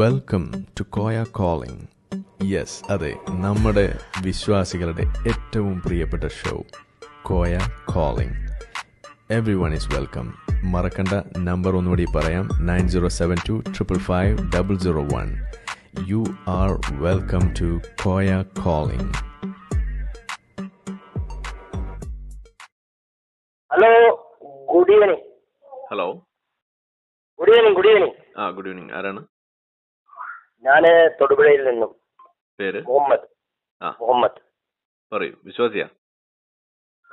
Welcome to Koya calling yes അതെ നമ്മുടെ വിശ്വാസികളുടെ ഏറ്റവും പ്രിയപ്പെട്ട show Koya calling everyone is welcome മറക്കണ്ട നമ്പർ ഒന്നുകൂടി പറയാം nine zero seven two triple five double zero one. You are welcome to Koya calling hello good evening hello good evening good evening ആ good evening ആരാണ്? ഞാൻ തൊടുപുഴയിൽ നിന്നും. പേര്? മുഹമ്മദ്. ആ. മുഹമ്മദ്. പറയൂ. വിശ്വാസിയാ?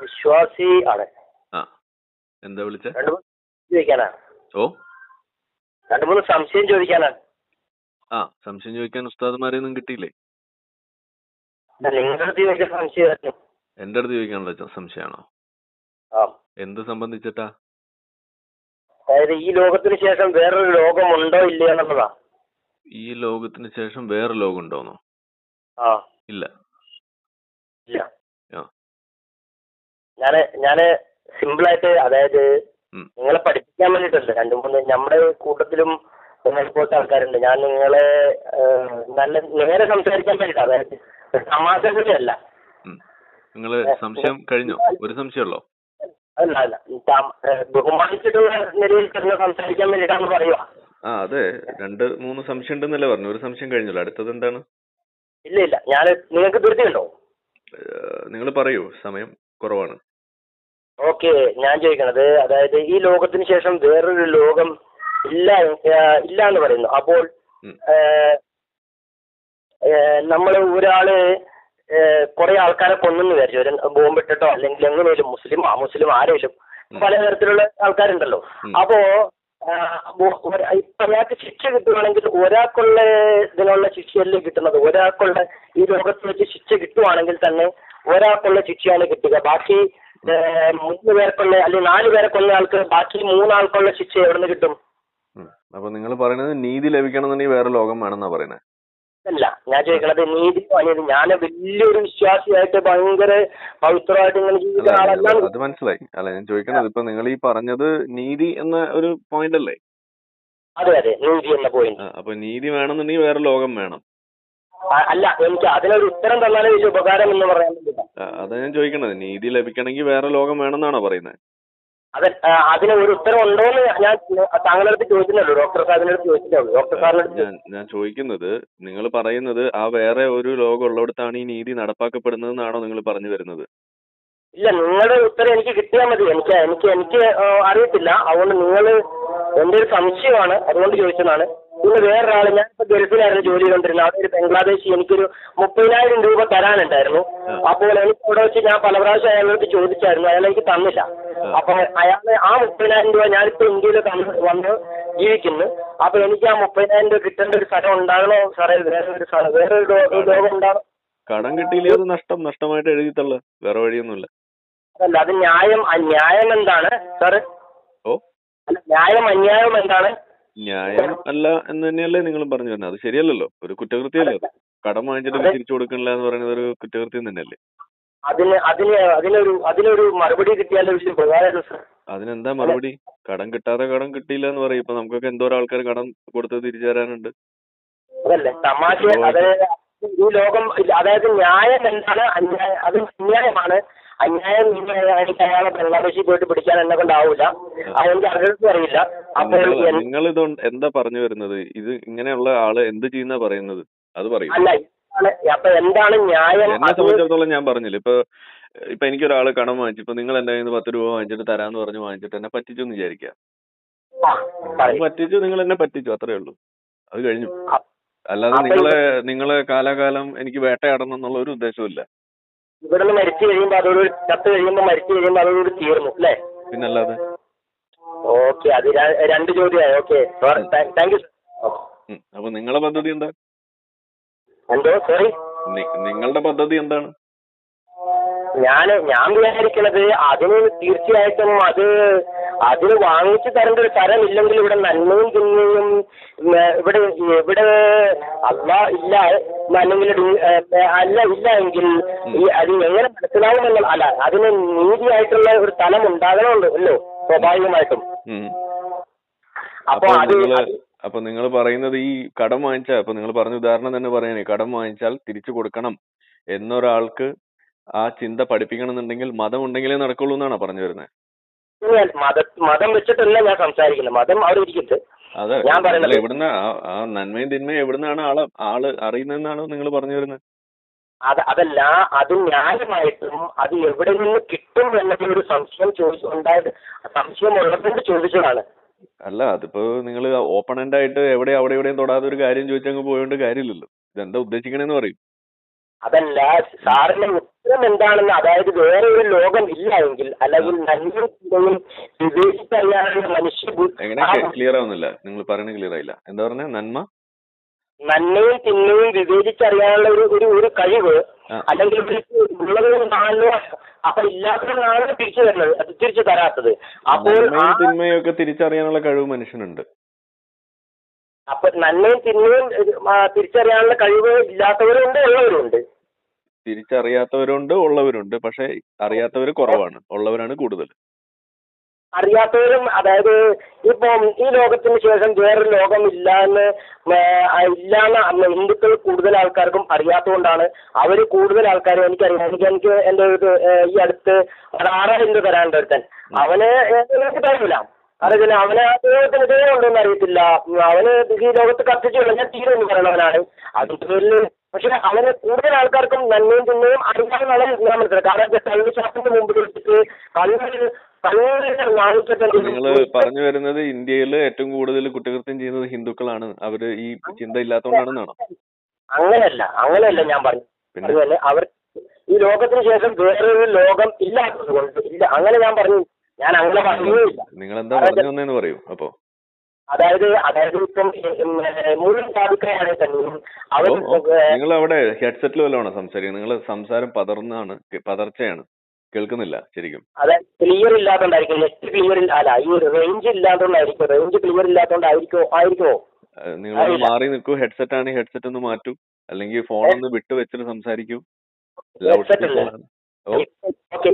വിശ്വാസി ആണ്. ആ. എന്താ വിളിച്ച? രണ്ടു മൂന്ന് ചോദിക്കാനാ ഓ. രണ്ടു മൂന്ന് സംശയം ചോദിക്കാനാ ആ സംശയം ചോദിക്കാൻ ഉസ്താദ്മാരെ ഒന്നും കിട്ടിയില്ലേ? നിങ്ങളുടെ അടുത്ത് സംശയമായിരുന്നു ചോദിക്കാനുള്ള ച- സംശയമാണോ? ആ. എന്ത് സംബന്ധിച്ചിട്ടാ? അതായത് ഈ ലോകത്തിന് ശേഷം വേറൊരു ലോകം ഉണ്ടോ ഇല്ലയോ എന്നുള്ളതാ. ഈ ലോകത്തിന് ശേഷം വേറെ ലോകം ഉണ്ടോന്നോ ആ. ഇല്ല. ഇല്ല. ആ. ഞാൻ സിമ്പിൾ ആയിട്ട് അതായത് ഉം. നിങ്ങളെ പഠിപ്പിക്കാൻ വേണ്ടിയിട്ടല്ല. രണ്ടു മൂന്ന് നമ്മുടെ കൂട്ടത്തിലും നിങ്ങളെ പോലത്തെ ആൾക്കാരുണ്ട്. ഞാൻ നിങ്ങളെ ഏഹ്, നല്ല നേരെ സംസാരിക്കാൻ വേണ്ടിയിട്ട്. അതായത് തമാശകളിലല്ല നിങ്ങൾ സംശയം കഴിഞ്ഞോ? ഒരു സംശയമുള്ളോ അല്ല അല്ല. തം- ഏഹ്, ബഹുമാനിച്ചിട്ടുള്ള നിലയിൽ തന്നെ സംസാരിക്കാൻ വേണ്ടിയിട്ടാണ് പറയുക. ആ അതെ. രണ്ട് മൂന്ന് സംശയം ഉണ്ടെന്നല്ലേ പറഞ്ഞു ഒരു സംശയം കഴിഞ്ഞല്ലോ. അടുത്തത് എന്താണ്? ഇല്ല ഇല്ല. ഞാൻ നിങ്ങൾക്ക് ധൃതിയുണ്ടോ നിങ്ങൾ പറയൂ. സമയം കുറവാണ്. ഓക്കെ ഞാൻ ചോദിക്കണത് അതായത് ഈ ലോകത്തിന് ശേഷം വേറൊരു ലോകം ഇല്ല ഇല്ല എന്ന് പറയുന്നു. അപ്പോൾ നമ്മൾ ഒരാൾ കുറെ ആൾക്കാരെ കൊന്നെന്ന് വിചാരിച്ചു. ഒരു ബോംബിട്ടിട്ടോ അല്ലെങ്കിൽ എങ്ങനെയും മുസ്ലിം ആ മുസ്ലിം ആരെങ്കിലും ഉം. പലതരത്തിലുള്ള ആൾക്കാരുണ്ടല്ലോ. അപ്പോ ഇപ്പൊ ഒരാൾക്ക് ശിക്ഷ കിട്ടുവാണെങ്കിൽ ഒരാൾക്കുള്ള ഇതിനുള്ള ശിക്ഷയല്ലേ കിട്ടുന്നത്? ഒരാൾക്കുള്ള ഈ ലോകത്ത് വെച്ച് ശിക്ഷ കിട്ടുവാണെങ്കിൽ തന്നെ ഒരാൾക്കുള്ള ശിക്ഷയാണ് കിട്ടുക. ബാക്കി മൂന്ന് പേർക്കുള്ള അല്ലെങ്കിൽ നാല് പേരെ ആൾക്ക് ബാക്കി മൂന്നാൾക്കുള്ള ശിക്ഷ എവിടെ നിന്ന് കിട്ടും. അപ്പൊ നിങ്ങൾ പറയുന്നത് നീതി ലഭിക്കണമെന്നുണ്ടെങ്കിൽ വേറെ ലോകം വേണമെന്നാ പറയുന്നത് അല്ല ഞാൻ ചോദിക്കണത് നീതി അനിയത് ഞാൻ വലിയൊരു വിശ്വാസിയായിട്ട് ഭയങ്കര പവിത്രമായിട്ട് ഇങ്ങനെ ജീവിക്കുന്ന ആളല്ല. അത് മനസ്സിലായി. അല്ല ഞാൻ ചോദിക്കണത് ഇപ്പൊ നിങ്ങൾ ഈ പറഞ്ഞത് നീതി എന്ന ഒരു പോയിന്റ് അല്ലേ? അതെ അതെ നീതി എന്ന പോയിന്റ് അപ്പൊ നീതി വേണമെന്നുണ്ടെങ്കിൽ വേറെ ലോകം വേണം. അല്ല എനിക്ക് അതിനൊരു ഉത്തരം തന്നാലേ ഉപകാരം എന്ന് പറയാൻ അതാ ഞാൻ ചോദിക്കണത്. നീതി ലഭിക്കണമെങ്കിൽ വേറെ ലോകം വേണമെന്നാണോ പറയുന്നത് അത് അതിന് ഒരു ഉത്തരം ഉണ്ടോ എന്ന് ഞാൻ താങ്കളുടെ അടുത്ത് ചോദിച്ചിട്ടുള്ളൂ. ഡോക്ടർ സാറിന്റെ അടുത്ത് ചോദിച്ചിട്ടുള്ളൂ. ഡോക്ടർ സാറിന്റെ അടുത്ത് ഞാൻ ഞാൻ ചോദിക്കുന്നത് നിങ്ങൾ പറയുന്നത് ആ വേറെ ഒരു ലോകം ഉള്ളിടത്താണ് ഈ നീതി നടപ്പാക്കപ്പെടുന്നതെന്നാണോ നിങ്ങൾ പറഞ്ഞു വരുന്നത്? ഇല്ല നിങ്ങളുടെ ഉത്തരം എനിക്ക് കിട്ടിയാൽ മതി. എനിക്ക് എനിക്ക് എനിക്ക് അറിയത്തില്ല. അതുകൊണ്ട് നിങ്ങൾ എന്റെ ഒരു സംശയമാണ്. അതുകൊണ്ട് ചോദിച്ചതാണ്. പിന്നെ വേറൊരാൾ ഞാൻ ഇപ്പൊ ഗൾഫിലായിരുന്നു ജോലി ചെയ്തുകൊണ്ടിരുന്നത്. അവിടെ ഒരു ബംഗ്ലാദേശി എനിക്കൊരു മുപ്പതിനായിരം രൂപ തരാനുണ്ടായിരുന്നു. അപ്പോൾ എനിക്ക് അവിടെ വെച്ച് ഞാൻ പല പ്രാവശ്യം അയാളോട് ചോദിച്ചായിരുന്നു. അയാൾ എനിക്ക് തന്നില്ല. അപ്പൊ അയാൾ ആ മുപ്പതിനായിരം രൂപ ഞാനിപ്പോ ഇന്ത്യയിൽ തന്ന് വന്ന് ജീവിക്കുന്നു. അപ്പൊ എനിക്ക് ആ മുപ്പതിനായിരം രൂപ കിട്ടേണ്ട ഒരു സ്ഥലം ഉണ്ടാകണോ സാറേ? വേറെ ഒരു സ്ഥലം വേറെ ഒരു ലോകം ഉണ്ടാകണം? കടം കിട്ടിയില്ലേ അത് നഷ്ടം നഷ്ടമായിട്ട് എഴുതി തള്ള വേറെ വഴിയൊന്നുമില്ല. അല്ല അത് ന്യായം അന്യായം എന്താണ്? സാറ് ന്യായം അന്യായം എന്താണ്? ന്യായം അല്ല എന്ന് തന്നെയല്ലേ നിങ്ങളും പറഞ്ഞു വരുന്നത്. അത് ശരിയല്ലല്ലോ. ഒരു കുറ്റകൃത്യമല്ലേ അത്? കടം വാങ്ങിച്ചിട്ട് തിരിച്ചു കൊടുക്കണില്ല എന്ന് പറയുന്നത് ഒരു കുറ്റകൃത്യം തന്നെയല്ലേ? അതിന് അതിന് അതിനൊരു അതിനൊരു മറുപടി കിട്ടിയാലോ വിഷയം സാർ. അതിനെന്താ മറുപടി? കടം കിട്ടാതെ കടം കിട്ടിയില്ല എന്ന് പറയും. ഇപ്പൊ നമുക്കൊക്കെ എന്തോരം ആൾക്കാർ കടം കൊടുത്ത് തിരിച്ചു തരാനുണ്ട്. അതല്ലേ? തമാശ അതായത് ഈ ലോകം അതായത് ന്യായം എന്താണ്? അന്യായം അത് അന്യായമാണ്. അന്യായം എനിക്ക് അയാളെ ബംഗ്ലാദേശിൽ പോയിട്ട് പിടിക്കാൻ എന്നെ കൊണ്ടാവൂല. അതെനിക്ക് അറിയത്തും അറിയില്ല. അപ്പോൾ നിങ്ങൾ ഇത് എന്താ പറഞ്ഞു വരുന്നത്? ഇത് ഇങ്ങനെയുള്ള ആൾ എന്ത് ചെയ്യുന്ന പറയുന്നത്? അത് പറയും. അല്ല അപ്പൊ എന്താണ് ന്യായം? എന്നെ സംബന്ധിച്ചിടത്തോളം ഞാൻ പറഞ്ഞില്ല ഇപ്പൊ ഇപ്പൊ എനിക്കൊരാൾ കടം വാങ്ങിച്ചു ഇപ്പൊ നിങ്ങൾ എന്റെ കയ്യിൽ പത്ത് രൂപ വാങ്ങിച്ചിട്ട് തരാന്ന് പറഞ്ഞു വാങ്ങിച്ചിട്ട് എന്നെ പറ്റിച്ചു എന്ന് പറയൂ. പറ്റിച്ചു നിങ്ങൾ എന്നെ പറ്റിച്ചു അത്രേ ഉള്ളൂ. അത് കഴിഞ്ഞു. അല്ലാതെ നിങ്ങളെ നിങ്ങളെ കാലാകാലം എനിക്ക് വേട്ടയാടണം എന്നുള്ള ഒരു ഉദ്ദേശവും ഇവിടുന്ന് മരിച്ചു കഴിയുമ്പോ അതോട് ചത്ത് കഴിയുമ്പോ മരിച്ചു കഴിയുമ്പോ അതോടുകൂടി തീർന്നു അല്ലേ? പിന്നല്ലാതെ? ഓക്കെ അത് രണ്ട് ചോദ്യമായി ഓക്കെ. Thank you. അപ്പൊ നിങ്ങളെ പദ്ധതി എന്താ എന്തോ സോറി? നിങ്ങളുടെ പദ്ധതി എന്താണ്? ഞാൻ ഞാൻ വിചാരിക്കണത് അതിന് തീർച്ചയായിട്ടും അത് അതിന് വാങ്ങിച്ചു തരേണ്ട ഒരു തരമില്ലെങ്കിൽ ഇവിടെ നന്മയും തിന്മയും ഇവിടെ ഇവിടെ അല്ല ഇല്ല അല്ലെങ്കിൽ അല്ല ഇല്ല എങ്കിൽ ഈ അത് എങ്ങനെ മനസ്സിലാവുമെന്നുള്ള അല്ല അതിന് നീതിയായിട്ടുള്ള ഒരു തലം ഉണ്ടാകണമല്ലോ അല്ലോ? സ്വാഭാവികമായിട്ടും. അപ്പൊ അത് അപ്പൊ നിങ്ങൾ പറയുന്നത് ഈ കടം വാങ്ങിച്ചാൽ അപ്പൊ നിങ്ങൾ പറഞ്ഞ ഉദാഹരണം തന്നെ പറയാനേ കടം വാങ്ങിച്ചാൽ തിരിച്ചു കൊടുക്കണം എന്നൊരാൾക്ക് ആ ചിന്ത പഠിപ്പിക്കണം എന്നുണ്ടെങ്കിൽ മതം ഉണ്ടെങ്കിലേ നടക്കുള്ളൂ എന്നാണ് പറഞ്ഞു വരുന്നത് ഞാൻ മത മതം വെച്ചിട്ടല്ല ഞാൻ സംസാരിക്കുന്നത്. മതം അവിടെ ഇരിക്കട്ടെ അതെ ഞാൻ പറയുന്നത് എവിടുന്ന ആ- നന്മയും തിന്മയും എവിടുന്നാണ് ആൾ ആൾ അറിയുന്നതെന്നാണോ നിങ്ങൾ പറഞ്ഞു വരുന്നത്? അത് അതല്ല അത് ന്യായമായിട്ടും അത് എവിടെ നിന്ന് കിട്ടും എന്നൊരു സംശയം ചോദിച്ചു ഉണ്ടായത് സംശയം ഉള്ളതുകൊണ്ട് ചോദിച്ചതാണ്. അല്ല അതിപ്പോ നിങ്ങൾ ഓപ്പണന്റ് ആയിട്ട് എവിടെ അവിടെ എവിടെയും തൊടാതെ ഒരു കാര്യം ചോദിച്ചങ്ങ് പോയോണ്ട് കാര്യമില്ലല്ലോ. ഇതെന്താ ഉദ്ദേശിക്കണേന്ന് പറയും. അതല്ല സാറിന്റെ ഉത്തരം എന്താണെന്ന് അതായത് വേറെ ഒരു ലോകം ഇല്ല എങ്കിൽ അല്ലെങ്കിൽ നന്മയും വിവേചിച്ചറിയാനുള്ള മനുഷ്യ ക്ലിയർ ആവുന്നില്ല? നിങ്ങൾ പറയുന്നത് ക്ലിയർ ആയില്ല. എന്താ പറഞ്ഞ? നന്മ? നന്മയും തിന്മയും വിവേചിച്ചറിയാനുള്ള ഒരു ഒരു ഒരു കഴിവ് അല്ലെങ്കിൽ ഇവർക്ക് ഉള്ളത് കൊണ്ടാണല്ലോ അപ്പൊ ഇല്ലാത്തതാണ് തിരിച്ചു തരുന്നത് അത് തിരിച്ചു തരാത്തത്. അപ്പോൾ ആ നന്മയും തിന്മയും ഒക്കെ തിരിച്ചറിയാനുള്ള കഴിവ് മനുഷ്യനുണ്ട്. അപ്പൊ നന്മയും തിന്മയും തിരിച്ചറിയാനുള്ള കഴിവ് ഇല്ലാത്തവരുണ്ട് ഉള്ളവരുണ്ട്. തിരിച്ചറിയാത്തവരുണ്ട് ഉള്ളവരുണ്ട്. പക്ഷെ അറിയാത്തവർ കുറവാണ്. ഉള്ളവരാണ് കൂടുതൽ അറിയാത്തവരും അതായത് ഇപ്പം ഈ ലോകത്തിന് ശേഷം വേറൊരു ലോകം ഇല്ല എന്ന് ഹിന്ദുക്കൾ കൂടുതൽ ആൾക്കാർക്കും അറിയാത്തതുകൊണ്ടാണ് അവർ കൂടുതൽ ആൾക്കാരും എനിക്കറിയാം. എനിക്ക് എനിക്ക് എന്റെ ഒരു ഈ അടുത്ത് ഒരു ഹിന്ദു തരാനുണ്ട് ഒരുത്തൻ അവന് തരില്ല അറിയില്ല അവന് ദൈവത്തിന് ദൈവം ഉണ്ടെന്ന് അറിയത്തില്ല. അവന് ഈ ലോകത്ത് കത്തിച്ചു കളഞ്ഞാൽ തീരെ എന്ന് പറയുന്നവനാണ് അതിന്റെ പേരിൽ പക്ഷെ അവന് കൂടുതൽ ആൾക്കാർക്കും നന്മയും തിന്മയും അറിയാമെന്നാണ് ഞാൻ മനസ്സിലാക്കുന്നത് കാരണം കള്ളുശാസ്ത്രത്തിന്റെ മുമ്പിൽ വെച്ചിട്ട് പറഞ്ഞു വരുന്നത് ഇന്ത്യയിൽ ഏറ്റവും കൂടുതൽ കുറ്റകൃത്യം ചെയ്യുന്നത് ഹിന്ദുക്കളാണ്. അവർ ഈ ചിന്ത ഇല്ലാത്തതുകൊണ്ടാണെന്നാണോ? അങ്ങനെയല്ല അങ്ങനെയല്ല ഞാൻ പറഞ്ഞു അതുപോലെ അവർ ഈ ലോകത്തിന് ശേഷം വേറൊരു ലോകം ഇല്ലാത്തത് കൊണ്ട് ഇല്ല അങ്ങനെ ഞാൻ പറഞ്ഞു. ഞാൻ അങ്ങനെ പറഞ്ഞു നിങ്ങൾ എന്താ പറഞ്ഞു പറയൂ അപ്പോ? അതായത് അതായത് ഇപ്പം മുഴുവൻ സാധുക്കളാണെങ്കിൽ തന്നെയും അവർ നിങ്ങൾ അവിടെ ഹെഡ്സെറ്റിൽ വല്ലതാണോ സംസാരിക്കുന്നത്? നിങ്ങൾ സംസാരം പതർന്നാണ് പതർച്ചയാണ്. കേൾക്കുന്നില്ല ശരിക്കും. അതെ ക്ലിയർ ഇല്ലാത്തോണ്ടായിരിക്കും നെറ്റ് ക്ലിയർ അല്ല ഈ റേഞ്ച് ഇല്ലാത്തോണ്ടായിരിക്കും റേഞ്ച് ക്ലിയർ ഇല്ലാത്തോണ്ടായിരിക്കോ ആയിരിക്കോ? നിങ്ങൾ മാറി നിൽക്കൂ. ഹെഡ്സെറ്റ് ആണ് ഹെഡ്സെറ്റ് ഒന്ന് മാറ്റൂ. അല്ലെങ്കിൽ ഫോൺ ഒന്ന് വിട്ട് വെച്ചിട്ട് സംസാരിക്കൂ. ഹെഡ്സെറ്റ് അല്ലേ?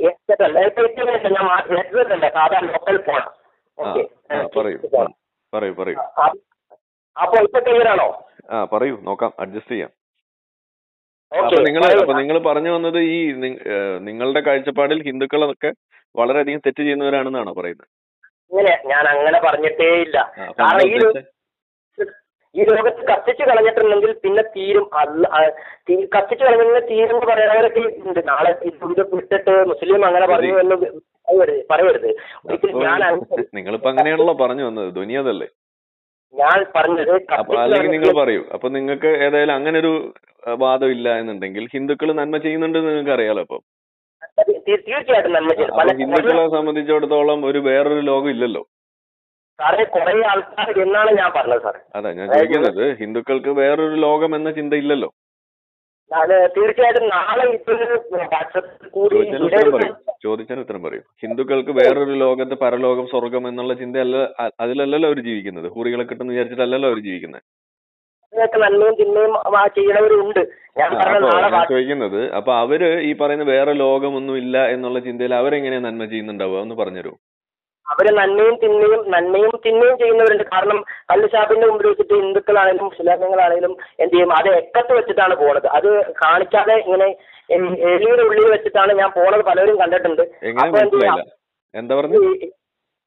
ഹെഡ്സെറ്റ് അല്ല. സാധാരണ ലോക്കൽ ഫോൺ പറയൂ. പറയൂ പറയൂ. അപ്പൊ ഇപ്പൊ ആ പറയൂ നോക്കാം അഡ്ജസ്റ്റ് ചെയ്യാം. അപ്പൊ നിങ്ങൾ അപ്പൊ നിങ്ങൾ പറഞ്ഞു വന്നത് ഈ നിങ്ങളുടെ കാഴ്ചപ്പാടിൽ ഹിന്ദുക്കളൊക്കെ വളരെയധികം തെറ്റ് ചെയ്യുന്നവരാണെന്നാണോ പറയുന്നത്? ഞാൻ അങ്ങനെ പറഞ്ഞിട്ടേ ഇല്ല കാരണം ഈ? ഈ ലോകത്ത് കത്തിച്ച് കളഞ്ഞിട്ടുണ്ടെങ്കിൽ പിന്നെ തീരും. കത്തിച്ചു കളഞ്ഞെങ്കിൽ തീരും എന്ന് പറയുന്നവരൊക്കെ ഉണ്ട്. നാളെ ഇത് വിട്ടിട്ട് മുസ്ലിം അങ്ങനെ പറഞ്ഞു എന്ന് പറയരുത് ഒരിക്കലും ഞാൻ നിങ്ങൾ നിങ്ങളിപ്പോ അങ്ങനെയാണല്ലോ പറഞ്ഞു വന്നത്. ധ്വനി അതല്ലേ? ഞാൻ പറഞ്ഞത് അല്ലെങ്കിൽ നിങ്ങൾ പറയൂ. അപ്പൊ നിങ്ങൾക്ക് ഏതായാലും അങ്ങനെ ഒരു വാദം ഇല്ല എന്നുണ്ടെങ്കിൽ ഹിന്ദുക്കൾ നന്മ ചെയ്യുന്നുണ്ട് നിങ്ങൾക്ക് അറിയാലോ അപ്പൊ തീർച്ചയായിട്ടും നന്മ ഹിന്ദുക്കളെ സംബന്ധിച്ചിടത്തോളം ഒരു വേറൊരു ലോകം ഇല്ലല്ലോ. സാറേ കുറെ ആൾക്കാർ എന്നാണ് ഞാൻ പറഞ്ഞത് സാറേ. അതാ ഞാൻ ചോദിക്കുന്നത് ഹിന്ദുക്കൾക്ക് വേറൊരു ലോകം എന്ന ചിന്തയില്ലല്ലോ. അത് തീർച്ചയായിട്ടും നാളെ വാട്സപ്പിൽ കൂടി ചോദിച്ചതിന് ഉത്തരം പറയും. ഉത്തരം ഹിന്ദുക്കൾക്ക് വേറൊരു ലോകത്ത് പരലോകം സ്വർഗം എന്നുള്ള ചിന്തയല്ല അ- അതിലല്ലല്ലോ അവർ ജീവിക്കുന്നത്. ഹൂറികളെ കിട്ടുന്ന വിചാരിച്ചിട്ടല്ലല്ലോ അവർ ജീവിക്കുന്നത്. ഇതിനൊക്കെ നന്മയും തിന്മയും ആ ചെയ്യണവരുണ്ട് ഞാൻ പറഞ്ഞ അപ്പൊ നാളെ ഞാൻ ചോദിക്കുന്നത് അപ്പൊ അവർ ഈ പറയുന്ന വേറെ ലോകമൊന്നും ഇല്ല എന്നുള്ള ചിന്തയിൽ അവരെങ്ങനെയാ നന്മ ചെയ്യുന്നുണ്ടാവുക? എന്ന് പറഞ്ഞുതരൂ. അവർ നന്മയും തിന്മയും നന്മയും തിന്മയും ചെയ്യുന്നവരുണ്ട്. കാരണം കല്ലുഷാബിന്റെ മുമ്പിൽ വെച്ചിട്ട് ഹിന്ദുക്കളാണെങ്കിലും മുസ്ലിങ്ങളാണെങ്കിലും എന്ത് ചെയ്യും? അത് എക്കത്ത് വെച്ചിട്ടാണ് പോണത്. അത് കാണിക്കാതെ ഇങ്ങനെ എലിയുടെ ഉള്ളിൽ വെച്ചിട്ടാണ് ഞാൻ പോണത്. പലരും കണ്ടിട്ടുണ്ട്. അപ്പൊ എന്ത് ചെയ്യാം?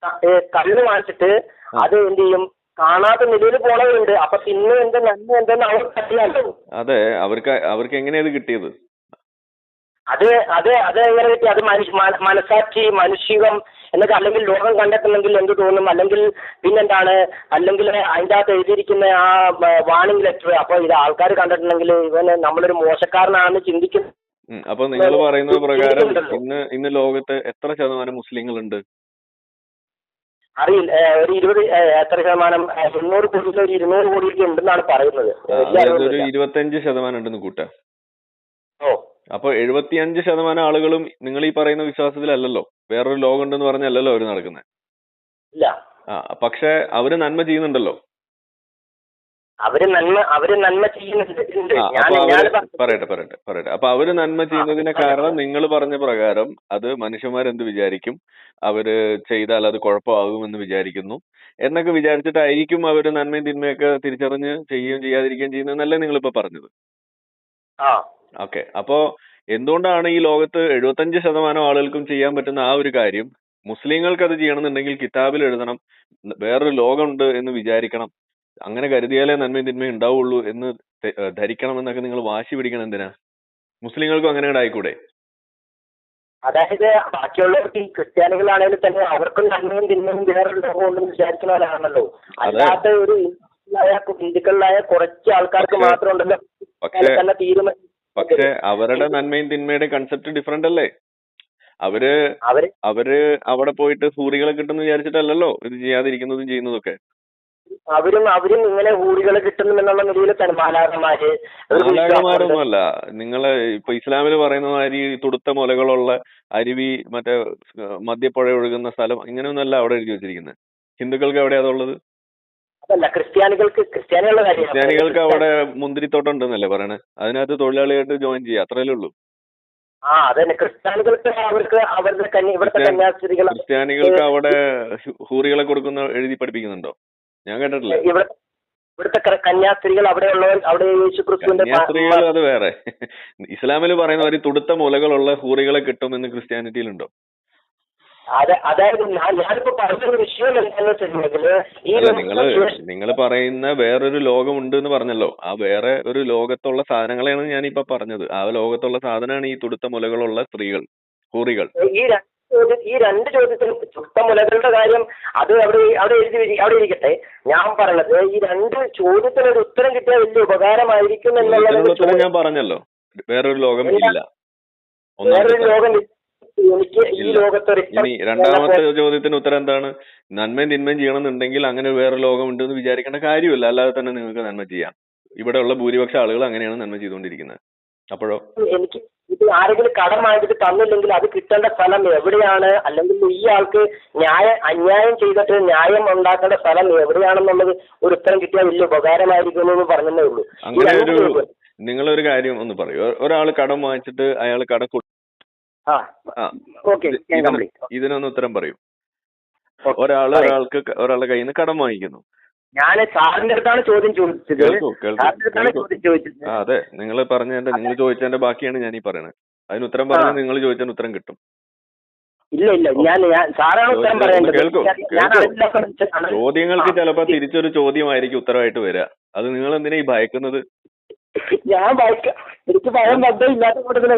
കല്ല് കള്ള് വാങ്ങിച്ചിട്ട് അത് എന്ത് ചെയ്യും? കാണാത്ത നിലയിൽ പോണവരുണ്ട്. അപ്പൊ തിന്മ എന്ത് നന്മ എന്തെന്ന് അവർക്ക് അറിയാമല്ലോ അതെ അവർക്ക് അവർക്ക് എങ്ങനെയാണ് കിട്ടിയത്? അത് അത് അത് എങ്ങനെ കിട്ടി? അത് മനസ്സാക്ഷി മന- മനസാക്ഷി മനുഷ്യകം എന്നൊക്കെ അല്ലെങ്കിൽ ലോകം കണ്ടെത്തണമെങ്കിൽ എന്ത് തോന്നും? അല്ലെങ്കിൽ പിന്നെന്താണ്? അല്ലെങ്കിൽ അതിന്റെ അകത്ത് എഴുതിയിരിക്കുന്ന ആ വാണിംഗ് ലെറ്റർ അപ്പൊ ഇത് ആൾക്കാർ കണ്ടിട്ടുണ്ടെങ്കിൽ ഇവന് നമ്മളൊരു മോശക്കാരനാണെന്ന് ചിന്തിക്കും അപ്പൊ നിങ്ങൾ പറയുന്ന പ്രകാരം ഇന്ന് ഇന്ന് ലോകത്ത് എത്ര ശതമാനം മുസ്ലിങ്ങളുണ്ട്? അറിയില്ല. ഒരു ഇരുപത് എത്ര ശതമാനം? എണ്ണൂറ് കോടിയിൽ ഒരു ഇരുന്നൂറ് കോടിയൊക്കെ ഉണ്ടെന്നാണ് പറയുന്നത്. ഇരുപത്തിയഞ്ച്. ഇരുപത്തഞ്ച് ശതമാനം ഉണ്ടെന്ന് കൂട്ടാ ഓ. അപ്പൊ എഴുപത്തിയഞ്ച് ശതമാനം ആളുകളും നിങ്ങൾ ഈ പറയുന്ന വിശ്വാസത്തിലല്ലല്ലോ? വേറൊരു ലോകം ഉണ്ടെന്ന് പറഞ്ഞല്ലല്ലോ അവർ നടക്കുന്നത് ഇല്ല. ആ പക്ഷെ അവർ നന്മ ചെയ്യുന്നുണ്ടല്ലോ? അവർ നന്മ അവർ നന്മ ചെയ്യുന്നുണ്ട്. പറയട്ടെ പറയട്ടെ പറയട്ടെ. അപ്പൊ അവർ നന്മ ചെയ്യുന്നതിന് കാരണം നിങ്ങൾ പറഞ്ഞ പ്രകാരം അത് മനുഷ്യന്മാരെന്ത് വിചാരിക്കും? അവർ ചെയ്താൽ അത് കുഴപ്പമാകുമെന്ന് വിചാരിക്കുന്നു. എന്നൊക്കെ വിചാരിച്ചിട്ടായിരിക്കും അവർ നന്മയും തിന്മയൊക്കെ തിരിച്ചറിഞ്ഞ് ചെയ്യുകയും ചെയ്യാതിരിക്കുകയും ചെയ്യുന്നതെന്നല്ലേ നിങ്ങളിപ്പോ പറഞ്ഞത്? ഓക്കെ. അപ്പോ എന്തുകൊണ്ടാണ് ഈ ലോകത്ത് എഴുപത്തഞ്ച് ശതമാനം ആളുകൾക്കും ചെയ്യാൻ പറ്റുന്ന ആ ഒരു കാര്യം? മുസ്ലിങ്ങൾക്ക് അത് ചെയ്യണമെന്നുണ്ടെങ്കിൽ കിതാബിൽ എഴുതണം വേറൊരു ലോകമുണ്ട് എന്ന് വിചാരിക്കണം. അങ്ങനെ കരുതിയാലേ നന്മയും തിന്മയും ഉണ്ടാവുള്ളൂ എന്ന് ധരിക്കണം എന്നൊക്കെ നിങ്ങൾ വാശി പിടിക്കണം എന്തിനാ? മുസ്ലിങ്ങൾക്കും അങ്ങനെ കൂടെ ആയിക്കൂടെ? അതായത് ബാക്കിയുള്ളവർക്ക് ഈ ക്രിസ്ത്യാനികളാണെങ്കിൽ തന്നെ അവർക്കും നന്മയും തിന്മയും വേറൊരു ലോകമുണ്ടെന്ന് വിചാരിക്കുന്നവരാണല്ലോ. അല്ലാത്ത ഒരു ഹിന്ദുക്കളിലായ കുറച്ച് ആൾക്കാർക്ക് മാത്രം ഉണ്ടല്ലോ. തന്നെ തീരുമാനം പക്ഷെ അവരുടെ നന്മയും തിന്മയുടെ കൺസെപ്റ്റ് ഡിഫറെന്റ് അല്ലേ? അവർ അവർ അവിടെ പോയിട്ട് ഹൂറികളെ കിട്ടുമെന്ന് വിചാരിച്ചിട്ടല്ലല്ലോ ഇത് ചെയ്യാതിരിക്കുന്നതും ചെയ്യുന്നതൊക്കെ? അവരും അവരും ഇങ്ങനെ ഹൂറികളെ കിട്ടുന്നുമെന്നുള്ള നിലയിൽ മാലാകമാര്. മാലാകമാരൊന്നുമല്ല നിങ്ങൾ ഇപ്പൊ ഇസ്ലാമിൽ പറയുന്ന മാതിരി തുടുത്ത മുലകളുള്ള അരുവി മറ്റേ മദ്യപ്പുഴ ഒഴുകുന്ന സ്ഥലം ഇങ്ങനെയൊന്നല്ല അവിടെ എഴുതി വെച്ചിരിക്കുന്നത് ഹിന്ദുക്കൾക്ക് എവിടെയാ അതുള്ളത്? അതല്ല ക്രിസ്ത്യാനികൾക്ക് ക്രിസ്ത്യാനികളുടെ കാര്യം ക്രിസ്ത്യാനികൾക്ക് അവിടെ മുന്തിരിത്തോട്ടം ഉണ്ടെന്നല്ലേ പറയണേ? അതിനകത്ത് തൊഴിലാളിയായിട്ട് ജോയിൻ ചെയ്യാം അത്രയല്ലേ ഉള്ളൂ. ആ അതന്നെ. ക്രിസ്ത്യാനികൾക്ക് അവർക്ക് അവരുടെ കന്യ ഇവിടുത്തെ കന്യാസ്ത്രീകൾ ക്രിസ്ത്യാനികൾക്ക് അവിടെ ഹൂറികളെ കൊടുക്കുന്ന എഴുതി പഠിപ്പിക്കുന്നുണ്ടോ? ഞാൻ കേട്ടിട്ടില്ല. ഇവിടെ ഇവിടുത്തെ കന്യാസ്ത്രീകൾ അവിടെയുള്ളവർ അവിടെ യേശു ക്രിസ്തുവിന്റെ കന്യാസ്ത്രീകൾ അത് വേറെ. ഇസ്ലാമിൽ പറയുന്ന ഒരു തുടുത്ത മുലകളുള്ള ഹൂറികളെ കിട്ടുമെന്ന് ക്രിസ്ത്യാനിറ്റിയിലുണ്ടോ? അത് അതായത് ഞാൻ ഞാനിപ്പോ പറഞ്ഞൊരു വിഷയം എന്താണെന്ന് വെച്ചിട്ടുണ്ടെങ്കിൽ അല്ല നിങ്ങൾ നിങ്ങൾ പറയുന്ന വേറൊരു ലോകമുണ്ട് എന്ന് പറഞ്ഞല്ലോ. ആ വേറെ ഒരു ലോകത്തുള്ള സാധനങ്ങളെയാണ് ഞാനിപ്പോ പറഞ്ഞത്. ആ ലോകത്തുള്ള സാധനമാണ് ഈ തുടുത്ത മുലകളുള്ള സ്ത്രീകൾ ഹൂറികൾ. ഈ രണ്ട് ചോദ്യ- ഈ മുലകളുടെ ചുട്ടമുലകളുടെ കാര്യം അത് അവിടെ അവിടെ എഴുതി അവിടെ ഇരിക്കട്ടെ. ഞാൻ പറഞ്ഞത് ഈ രണ്ട് ചോദ്യത്തിന് ഒരു ഉത്തരം കിട്ടിയാൽ വലിയ ഉപകാരമായിരിക്കും എന്നുള്ള എന്നുള്ളത് ഞാൻ പറഞ്ഞല്ലോ. വേറൊരു ലോകം. ഇല്ല. വേറൊരു ലോകം ഇല്ല. ഇനി രണ്ടാമത്തെ ചോദ്യത്തിന് ഉത്തരം എന്താണ്? നന്മയും തിന്മയും ചെയ്യണമെന്നുണ്ടെങ്കിൽ അങ്ങനെ വേറെ ലോകം ഉണ്ടെന്ന് വിചാരിക്കേണ്ട കാര്യമില്ല. അല്ലാതെ തന്നെ നിങ്ങൾക്ക് നന്മ ചെയ്യാം. ഇവിടെയുള്ള ഭൂരിപക്ഷ ആളുകൾ അങ്ങനെയാണ് നന്മ ചെയ്തുകൊണ്ടിരിക്കുന്നത്. അപ്പോഴോ? എനിക്ക് ഇത് ആരെങ്കിലും കടം വാങ്ങിച്ചിട്ട് തന്നില്ലെങ്കിൽ അത് കിട്ടേണ്ട സ്ഥലം എവിടെയാണ്? അല്ലെങ്കിൽ ഈ ആൾക്ക് ന്യായ അന്യായം ചെയ്തിട്ട് ന്യായം ഉണ്ടാക്കേണ്ട സ്ഥലം എവിടെയാണെന്നുള്ളത് ഒരു ഉത്തരം കിട്ടിയാൽ വലിയ ഉപകാരമായിരിക്കും എന്ന് പറഞ്ഞതേ ഉള്ളൂ. അങ്ങനെ ഒരു നിങ്ങളൊരു കാര്യം ഒന്ന് പറയൂ. ഒരാൾ കടം വാങ്ങിച്ചിട്ട് അയാൾ കടം ഓക്കെ ഇതിനൊന്ന് ഉത്തരം പറയും. ഒരാൾ ഒരാൾ ഒരാൾക്ക് ഒരാളുടെ കയ്യിൽ നിന്ന് കടം വാങ്ങിക്കുന്നു. ഞാൻ സാറിന്റെ അടുത്താണ് ചോദ്യം ചോദിച്ചത്. അതെ നിങ്ങൾ പറഞ്ഞതിന്റെ നിങ്ങൾ ചോദിച്ചതിന്റെ ബാക്കിയാണ് ഞാൻ ഈ പറയുന്നത് അതിന് ഉത്തരം പറഞ്ഞാൽ നിങ്ങൾ ചോദിച്ചതിന് ഉത്തരം കിട്ടും. ഇല്ല ഇല്ല ഞാൻ സാറാണ് ഉത്തരം പറയേണ്ടത്. ചോദ്യങ്ങൾക്ക് ചിലപ്പോ തിരിച്ചൊരു ചോദ്യമായിരിക്കും ഉത്തരവായിട്ട് വരിക അത് നിങ്ങൾ എന്തിനാ ഈ ഭയക്കുന്നത്? ഞാൻ വായിക്കാം എനിക്ക് പറയാൻ ബന്ധം ഇല്ലാത്ത കൂട്ടത്തിൽ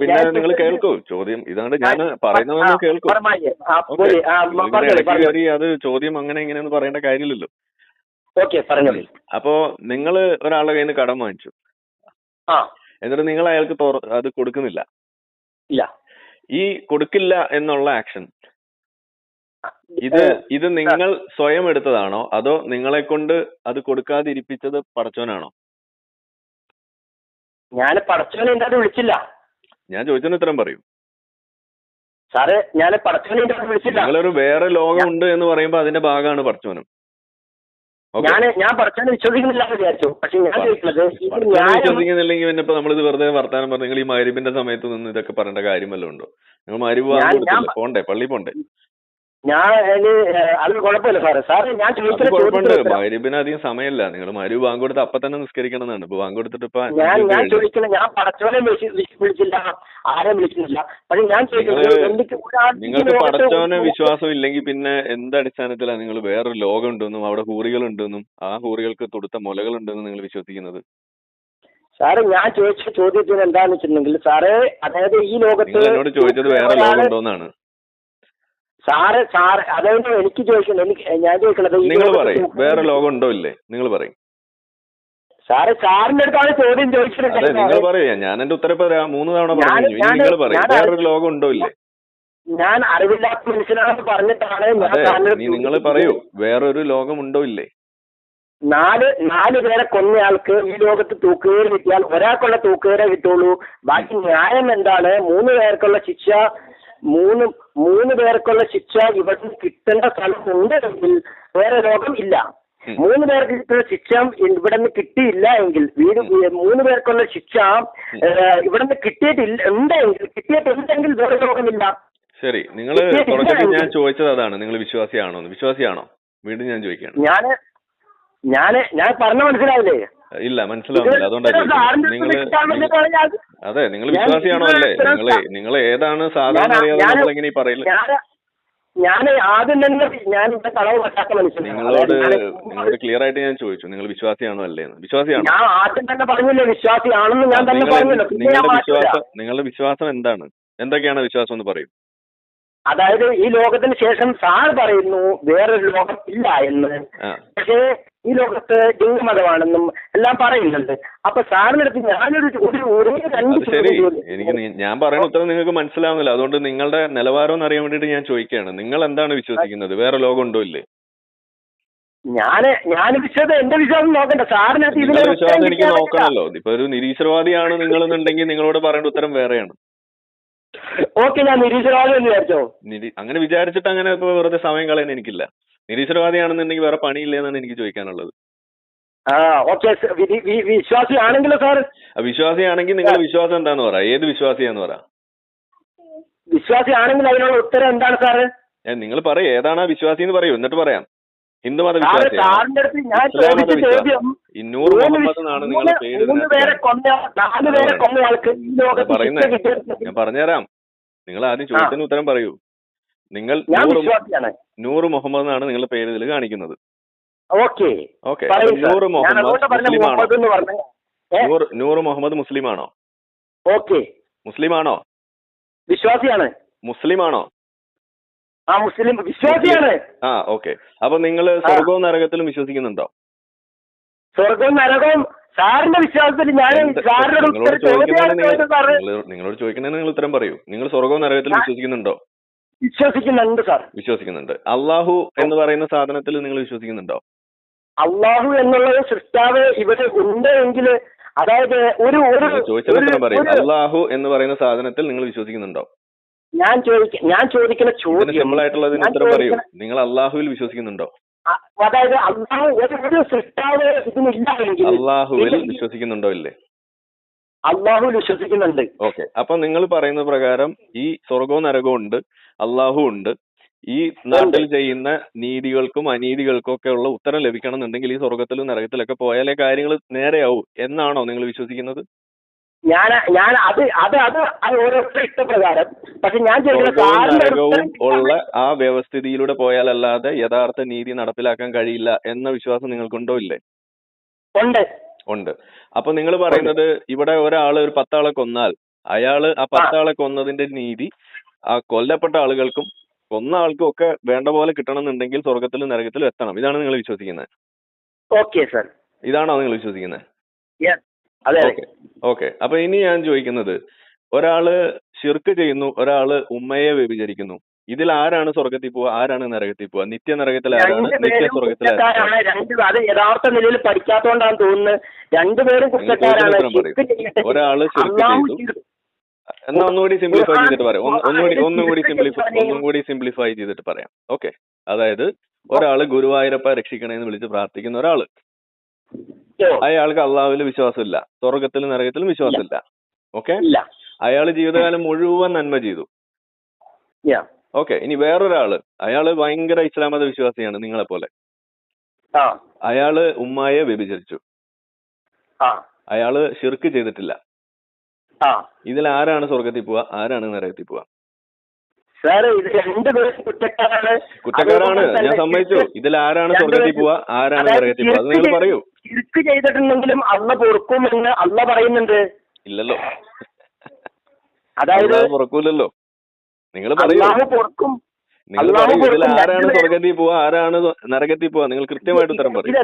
പിന്നെ നിങ്ങൾ കേൾക്കൂ. ചോദ്യം ഇതാണ് ഞാൻ പറയുന്നത് പറയുന്നതെന്ന് കേൾക്കൂ. ഇടയ്ക്ക് അത് ചോദ്യം അങ്ങനെ ഇങ്ങനെയൊന്നും പറയേണ്ട കാര്യമില്ലല്ലോ. ഓക്കെ പറഞ്ഞോളൂ അപ്പോ നിങ്ങൾ ഒരാളുടെ കയ്യിൽ നിന്ന് കടം വാങ്ങിച്ചു. എന്നിട്ട് നിങ്ങൾ അയാൾക്ക് അത് കൊടുക്കുന്നില്ല. ഇല്ല. ഈ കൊടുക്കില്ല എന്നുള്ള ആക്ഷൻ ഇത് ഇത് നിങ്ങൾ സ്വയം എടുത്തതാണോ? അതോ നിങ്ങളെ കൊണ്ട് അത് കൊടുക്കാതിരിപ്പിച്ചത് പടച്ചോനാണോ? ഞാൻ പടച്ചവനെ എന്റെ വിളിച്ചില്ല. ഞാൻ ചോദിച്ചതിന് ഉത്തരം പറയും. സാറ് ഞാൻ പടച്ചവനെ അത് വിളിച്ചില്ല. നിങ്ങളൊരു വേറെ ലോകമുണ്ട് എന്ന് പറയുമ്പോൾ അതിന്റെ ഭാഗമാണ് പടച്ചവനും. ഞാൻ ഞാൻ പടച്ചവനെ വിശ്വസിക്കുന്നില്ല വിചാരിച്ചു. പക്ഷെ ഞാൻ ചോദിക്കുന്നത് വിശ്വസിക്കുന്നില്ലെങ്കിൽ പിന്നെ ഇപ്പൊ നമ്മളിത് വെറുതെ വർത്താനം പറഞ്ഞു നിങ്ങൾ ഈ മരുവിന്റെ സമയത്ത് നിന്ന് ഇതൊക്കെ പറയേണ്ട കാര്യം വല്ലതും ഉണ്ടോ? നിങ്ങൾ ഞാൻ- പോണ്ടേ പള്ളി പോണ്ടേ? ഞാൻ അത് കുഴപ്പമില്ല സാറേ. സാറേ ഞാൻ ചോദിക്കുന്ന മരുവിന് അധികം സമയമില്ല. നിങ്ങൾ മരുവ് വാങ്ങ് കൊടുത്ത് അപ്പൊ തന്നെ നിസ്കരിക്കണം എന്നാണ് ഇപ്പൊ വാങ്ങ് കൊടുത്തിട്ട് ഇപ്പൊ ഞാൻ ഞാൻ. ചോദിക്കുന്നത് ഞാൻ പടച്ചവനെ വിളിച്ച് വിളിച്ച് വിളിച്ചില്ല. ആരെയും വിളിക്കുന്നില്ല. പക്ഷെ ഞാൻ ചോദിക്കുന്നത് നിങ്ങൾക്ക് പടച്ചവനെ വിശ്വാസം ഇല്ലെങ്കിൽ പിന്നെ എന്ത് അടിസ്ഥാനത്തിലാണ് നിങ്ങൾ വേറൊരു ലോകം ഉണ്ടെന്നും അവിടെ ഹൂറികൾ ഉണ്ടെന്നും ആ ഹൂറികൾക്ക് തൊടുത്ത മുലകൾ ഉണ്ടെന്നും നിങ്ങൾ വിശ്വസിക്കുന്നത്? സാറ് ഞാൻ ചോദിച്ച ചോദ്യത്തിന് എന്താന്ന് വെച്ചിട്ടുണ്ടെങ്കിൽ സാറ് അതായത് ഈ ലോകത്ത് എന്നോട് ചോദിച്ചത് വേറെ ലോകം ഉണ്ടോന്നാണ് സാറ് സാറ് അതായത് എനിക്ക് ചോദിക്കുന്നത് എനിക്ക് ഞാൻ ചോദിക്കണത് ഈ നിങ്ങൾ ലോകത്ത് പറയും. വേറെ ലോകം ഉണ്ടോ ഇല്ലേ? നിങ്ങൾ പറയും. സാറ് സാറിന്റെ അടുത്താണ് ചോദ്യം അതെ നിങ്ങൾ ചോദിച്ചിട്ടുണ്ടെങ്കിൽ പറയാ. ഞാൻ എന്റെ ഉത്തരം മൂന്ന് തവണ ഞാൻ- പറഞ്ഞു ഇനി ഞാൻ- നിങ്ങൾ പറയും. ഞാൻ- വേറൊരു ലോകം ഉണ്ടോ ഇല്ലേ? ഞാൻ അറിവില്ലാത്ത മനുഷ്യനാണെന്ന് പറഞ്ഞിട്ടാണ് ഞാൻ അതെ സാറിന്റെ നീ അടുത്ത് നിങ്ങൾ ചോദിച്ചത്. പറയൂ. വേറൊരു ലോകം ഉണ്ടോ ഇല്ലേ? നാല് നാല് പേരെ കൊന്നയാൾക്ക് ഈ ലോകത്ത് തൂക്കുകയർ കിട്ടിയാൽ ഒരാൾക്കുള്ള തൂക്കുകയറേ കിട്ടുള്ളൂ. ബാക്കി ന്യായം എന്താണ്? മൂന്ന് പേർക്കുള്ള ശിക്ഷ മൂന്ന് മൂന്ന് പേർക്കുള്ള ശിക്ഷ ഇവിടുന്ന് കിട്ടേണ്ട സ്ഥലം ഉണ്ടെങ്കിൽ വേറെ ലോകം ഇല്ല. മൂന്ന് പേർക്ക് കിട്ടുന്ന ശിക്ഷ ഇവിടെ നിന്ന് കിട്ടിയില്ല എങ്കിൽ വീട് മൂന്ന് പേർക്കുള്ള ശിക്ഷ ഇവിടെ നിന്ന് കിട്ടിയിട്ടില്ല ഉണ്ടെങ്കിൽ കിട്ടിയിട്ടുണ്ടെങ്കിൽ വേറെ രോഗമില്ല. ശരി നിങ്ങൾ തുടക്കത്തിൽ. ഞാൻ ചോദിച്ചത് അതാണ്. നിങ്ങൾ വിശ്വാസിയാണോ വിശ്വാസിയാണോ? വീണ്ടും ഞാൻ ചോദിക്കുകയാണ്. ഞാൻ ഞാൻ ഞാൻ പറഞ്ഞ മനസ്സിലാവില്ലേ ഇല്ല മനസ്സിലാവുന്നില്ല. അതുകൊണ്ടാണ് നിങ്ങൾ അതെ നിങ്ങൾ വിശ്വാസിയാണോ അല്ലേ? നിങ്ങൾ നിങ്ങൾ ഏതാണ് സാധാരണ അറിയാതെ എങ്ങനെ പറയില്ല ഞാൻ ഞാൻ ആദ്യം തന്നെ ഞാൻ ഇവിടെ കളവ് പറ്റാത്ത മനുഷ്യനാണ്. നിങ്ങളോട് നിങ്ങളോട് ക്ലിയർ ആയിട്ട് ഞാൻ ചോദിച്ചു. നിങ്ങൾ വിശ്വാസിയാണോ അല്ലേ എന്ന്. വിശ്വാസിയാണോ? ഞാൻ ആദ്യം തന്നെ പറഞ്ഞില്ലേ വിശ്വാസിയാണെന്ന് ഞാൻ തന്നെ നിങ്ങളെ- പറഞ്ഞല്ലോ. നിങ്ങളുടെ വിശ്വാസം നിങ്ങളുടെ വിശ്വാസം എന്താണ്? എന്തൊക്കെയാണ് വിശ്വാസം എന്ന് പറയും. അതായത് ഈ ലോകത്തിന് ശേഷം സാർ പറയുന്നു വേറൊരു ലോകം ഇല്ല എന്ന് പക്ഷേ ഈ ലോകത്ത് ലിംഗമതമാണെന്നും എല്ലാം പറയുന്നുണ്ട്. അപ്പൊ സാറിന്റെ അടുത്ത് ഞാനൊരു ഒരു ഒരേ രണ്ട് ശരി. എനിക്ക് ഞാൻ പറയുന്ന ഉത്തരം നിങ്ങൾക്ക് മനസ്സിലാവുന്നില്ല. അതുകൊണ്ട് നിങ്ങളുടെ നിലവാരം എന്ന് അറിയാൻ വേണ്ടിയിട്ട് ഞാൻ ചോദിക്കുകയാണ്. നിങ്ങൾ എന്താണ് വിശ്വസിക്കുന്നത്? വേറെ ലോകം ഉണ്ടോ ഇല്ലേ? ഞാൻ ഞാൻ വിശ്വാസം എന്റെ വിശ്വാസം നോക്കണ്ട. സാറിനകത്ത് ഇതിലെ വിശ്വാസം എനിക്ക് നോക്കണല്ലോ ഇപ്പൊ ഒരു നിരീശ്വരവാദിയാണ് നിങ്ങൾ എന്നുണ്ടെങ്കിൽ നിങ്ങളോട് പറയേണ്ട ഉത്തരം വേറെയാണ്. ഓക്കെ ഞാൻ നിരീശ്വരവാദി എന്ന് വിചാരിച്ചോ? നിരീ അങ്ങനെ വിചാരിച്ചിട്ട് അങ്ങനെ ഇപ്പൊ വെറുതെ സമയം കളയാൻ എനിക്കില്ല. നിരീശ്വരവാദിയാണെന്നുണ്ടെങ്കിൽ വേറെ പണിയില്ല എന്നാണ് എനിക്ക് ചോദിക്കാനുള്ളത്. ആ ഓക്കെ വിശ്വാസിയാണെങ്കിലോ സാർ? ആ വിശ്വാസിയാണെങ്കിൽ നിങ്ങളുടെ വിശ്വാസം എന്താന്ന് പറ. ഏത് വിശ്വാസിയാന്ന് പറ. വിശ്വാസിയാണെങ്കിൽ അതിനുള്ള ഉത്തരം എന്താണ് സാറ് നിങ്ങൾ പറയൂ. ഏതാണ് ആ വിശ്വാസി എന്ന് പറയൂ. എന്നിട്ട് പറയാം. ഹിന്ദു മത സാറ് വിശ്വാസിയാണ്? സാറിന്റെ അടുത്ത് ഞാൻ ഇസ്ലാം മത ചോദിച്ച വിശ്വാസം. ചോദ്യം ഈ നൂറ് മൂന്ന് മുഹമ്മദ് വിശ്വ- എന്നാണ് മൂന്ന് നിങ്ങളുടെ പേര് മൂന്ന് പേരെ കൊന്ന നാല് പേരെ കൊന്ന ആൾക്ക് ഈ ലോകത്ത് പറയുന്നേ. ശിക്ഷ കിട്ടിയിട്ടുണ്ട്. ഞാൻ പറഞ്ഞുതരാം. നിങ്ങൾ ആദ്യം ചോദ്യത്തിന് ഉത്തരം പറയൂ. നിങ്ങൾ നൂറ് മുഹമ്മദ് എന്നാണ് നിങ്ങളുടെ പേര് ഇതിൽ കാണിക്കുന്നത്. ഓക്കെ. ഓക്കെ ഞാൻ മുഹമ്മദ് മുസ്ലിമാണോ? നൂറ് നൂറ് മുഹമ്മദ് മുസ്ലിമാണോ? ഓക്കെ. മുസ്ലിമാണോ? വിശ്വാസിയാണ്. മുസ്ലിമാണോ? ആ മുസ്ലിം വിശ്വാസിയാണ്. ആ ഓക്കെ. അപ്പൊ നിങ്ങൾ സ്വർഗവും നരകത്തിലും വിശ്വസിക്കുന്നുണ്ടോ? സ്വർഗവും നരകം സാറിന്റെ വിശ്വാസത്തിൽ ഞാൻ നിങ്ങളോട് ഉത്തരം ചോദിക്കുന്നതിന് നിങ്ങൾ ചോദ്യമാണ് സാറ് നിങ്ങളോട് ചോദിക്കുന്നതിന് നിങ്ങൾ ഉത്തരം പറയൂ. നിങ്ങൾ സ്വർഗവും നരകത്തിൽ വിശ്വസിക്കുന്നുണ്ടോ? വിശ്വസിക്കുന്നുണ്ട് സാർ. വിശ്വസിക്കുന്നുണ്ട്. അള്ളാഹു എന്ന് പറയുന്ന സാധനത്തിൽ നിങ്ങൾ വിശ്വസിക്കുന്നുണ്ടോ? അള്ളാഹു എന്നുള്ളത് സൃഷ്ടാവ് ഇവിടെ ഉണ്ട് എങ്കിൽ അതായത് ഒരു ഒരു പറയും. അള്ളാഹു എന്ന് പറയുന്ന സാധനത്തിൽ നിങ്ങൾ വിശ്വസിക്കുന്നുണ്ടോ? ഞാൻ ചോദിക്ക ഞാൻ ചോദിക്കുന്ന ചോദ്യം സിമ്പിൾ ആയിട്ടുള്ളതിന് ഉത്തരം പറയൂ. നിങ്ങൾ അള്ളാഹുവിൽ വിശ്വസിക്കുന്നുണ്ടോ? അതായത് അള്ളാഹു ഒരു സൃഷ്ടാവ് ഇതിനില്ല എങ്കിൽ അള്ളാഹുവിൽ വിശ്വസിക്കുന്നുണ്ടോ ഇല്ലേ? അള്ളാഹുവിൽ വിശ്വസിക്കുന്നുണ്ട്. ഓക്കെ. അപ്പൊ നിങ്ങൾ പറയുന്ന പ്രകാരം ഈ സ്വർഗവും നരകവും ഉണ്ട് അള്ളാഹു ഉണ്ട്. ഈ നാട്ടിൽ ചെയ്യുന്ന നീതികൾക്കും അനീതികൾക്കും ഒക്കെ ഉള്ള ഉത്തരം ലഭിക്കണം എന്നുണ്ടെങ്കിൽ ഈ സ്വർഗത്തിലും നരകത്തിലൊക്കെ പോയാലേ കാര്യങ്ങൾ നേരെയാവൂ എന്നാണോ നിങ്ങൾ വിശ്വസിക്കുന്നത്? ഞാൻ ഞാൻ അത് അത് അത് അത് ഓരോരുത്തരുടെ ഇഷ്ടപ്രകാരം. പക്ഷെ ഞാൻ ചെയ്യുന്ന ഉള്ള ആ വ്യവസ്ഥിതിയിലൂടെ പോയാലല്ലാതെ യഥാർത്ഥ നീതി നടപ്പിലാക്കാൻ കഴിയില്ല എന്ന വിശ്വാസം നിങ്ങൾക്കുണ്ടോ ഇല്ലേ? ഉണ്ട്. ഉണ്ട്. അപ്പൊ നിങ്ങൾ പറയുന്നത് ഇവിടെ ഒരാൾ ഒരു പത്താളെ കൊന്നാൽ അയാൾ ആ പത്താളെ കൊന്നതിന്റെ നീതി ആ കൊല്ലപ്പെട്ട ആളുകൾക്കും കൊന്ന ആൾക്കും ഒക്കെ വേണ്ട പോലെ കിട്ടണമെന്നുണ്ടെങ്കിൽ സ്വർഗത്തിലും നരകത്തിലും എത്തണം. ഇതാണ് നിങ്ങൾ വിശ്വസിക്കുന്നത്? ഓക്കെ സർ ഇതാണോ നിങ്ങൾ വിശ്വസിക്കുന്നത്? ഓക്കെ. അപ്പൊ ഇനി ഞാൻ ചോദിക്കുന്നത് ഒരാൾ ശിർക്ക് ചെയ്യുന്നു ഒരാൾ ഉമ്മയെ വ്യഭിചരിക്കുന്നു. ഇതിൽ ആരാണ് സ്വർഗത്തിൽ പോവുക ആരാണ് നരകത്തിൽ പോവുക? നിത്യ നരകത്തിൽ ആരാണ്? നിത്യ രണ്ടുപേരും സ്വർഗത്തിൽ രണ്ട് അത് യഥാർത്ഥ നിലയിൽ പഠിക്കാത്തോണ്ടാണ് തോന്നുന്നത് രണ്ടുപേരും. ഒരാൾ ഷിർക്ക് ചെയ്തു. ചെയ്തു. എന്നാ ഒന്നുകൂടി സിംപ്ലിഫൈ ചെയ്തിട്ട് പറയാം. ഒന്നുകൂടി ഒന്നുകൂടി സിംപ്ലിഫൈ ഒന്നും കൂടി സിംപ്ലിഫൈ ചെയ്തിട്ട് പറയാം. ഓക്കെ. അതായത് ഒരാൾ ഗുരുവായൂരപ്പ രക്ഷിക്കണേന്ന് വിളിച്ച് പ്രാർത്ഥിക്കുന്ന ഒരാൾ. അയാൾക്ക് അള്ളാഹുവിൽ വിശ്വാസമില്ല. സ്വർഗത്തിലും നരകത്തിലും വിശ്വാസമില്ല. ഓക്കെ? അയാൾ ജീവിതകാലം മുഴുവൻ നന്മ ചെയ്തു. ഓക്കെ ഇനി വേറൊരാൾ. അയാൾ ഭയങ്കര ഇസ്ലാം മത വിശ്വാസിയാണ് നിങ്ങളെ പോലെ അയാൾ ഉമ്മായെ വ്യഭിചരിച്ചു. അയാൾ ഷിർക്ക് ചെയ്തിട്ടില്ല. ഇതിൽ ആരാണ് സ്വർഗത്തിൽ പോവാ ആരാണ് നരകത്തിൽ പോവാ കുറ്റക്കാരാണ്. ഞാൻ സമ്മതിച്ചു. ഇതിൽ ആരാണ് സ്വർഗത്തിൽ പോവാ ആരാണ് നരകത്തിൽ പോവാ അത് നിങ്ങൾ പറയൂ. ശിർക്ക് ചെയ്തിട്ടുണ്ടെങ്കിലും അള്ള പൊറുക്കുമെന്ന് അള്ള പറയുന്നുണ്ട്. ഇല്ലല്ലോ. അതായത് പൊറുക്കൂലല്ലോ. നിങ്ങൾ പറയൂ. അള്ളാഹു പൊറുക്കും. നിങ്ങൾ ആരാണ് സ്വർഗത്തിൽ പോവുക ആരാണ് നരകത്തിൽ പോവുക? നിങ്ങൾ കൃത്യമായിട്ട് ഉത്തരം പറയും.